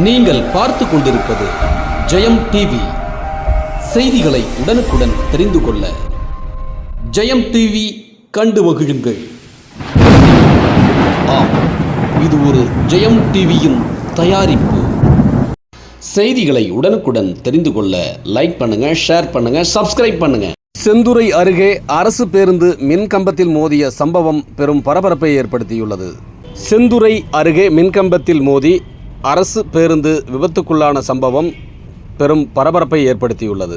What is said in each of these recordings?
நீங்கள் பார்த்து கொண்டிருப்பது ஜெயம் டிவி. செய்திகளை உடனுக்குடன் தெரிந்து கொள்ள ஜெயம் டிவி கண்டு மகிழுங்கள். ஆம் இது ஒரு ஜெயம் டிவியின் தயாரிப்பு. செய்திகளை உடனுக்குடன் தெரிந்து கொள்ள லைக் பண்ணுங்க ஷேர் பண்ணுங்க சப்ஸ்கிரைப் பண்ணுங்க. செந்துறை அருகே அரசு பேருந்து மின் கம்பத்தில் மோதிய சம்பவம் பெரும் பரபரப்பை ஏற்படுத்தியுள்ளது. செந்துறை அருகே மின்கம்பத்தில் மோதி அரசு பேருந்து விபத்துக்குள்ளான சம்பவம் பெரும் பரபரப்பை ஏற்படுத்தியுள்ளது.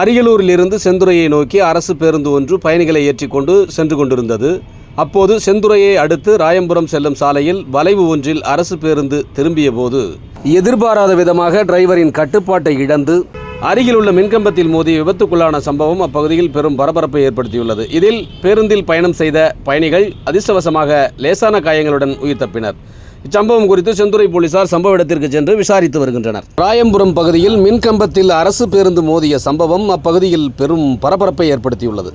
அரியலூரிலிருந்து செந்துறையை நோக்கி அரசு பேருந்து ஒன்று பயணிகளை ஏற்றிக்கொண்டு சென்று கொண்டிருந்தது. அப்போது செந்துறையை அடுத்து ராயம்புரம் செல்லும் சாலையில் வளைவு ஒன்றில் அரசு பேருந்து திரும்பிய போது எதிர்பாராத விதமாக டிரைவரின் கட்டுப்பாட்டை இழந்து அருகிலுள்ள மின்கம்பத்தில் மோதி விபத்துக்குள்ளான சம்பவம் அப்பகுதியில் பெரும் பரபரப்பை ஏற்படுத்தியுள்ளது. இதில் பேருந்தில் பயணம் செய்த பயணிகள் அதிர்ஷ்டவசமாக லேசான காயங்களுடன் உயிர் தப்பினர். இச்சம்பவம் குறித்து செந்துறை போலீசார் சம்பவ இடத்திற்கு சென்று விசாரித்து வருகின்றனர். ராயம்புரம் பகுதியில் மின்கம்பத்தில் அரசு பேருந்து மோதிய சம்பவம் அப்பகுதியில் பெரும் பரபரப்பை ஏற்படுத்தியுள்ளது.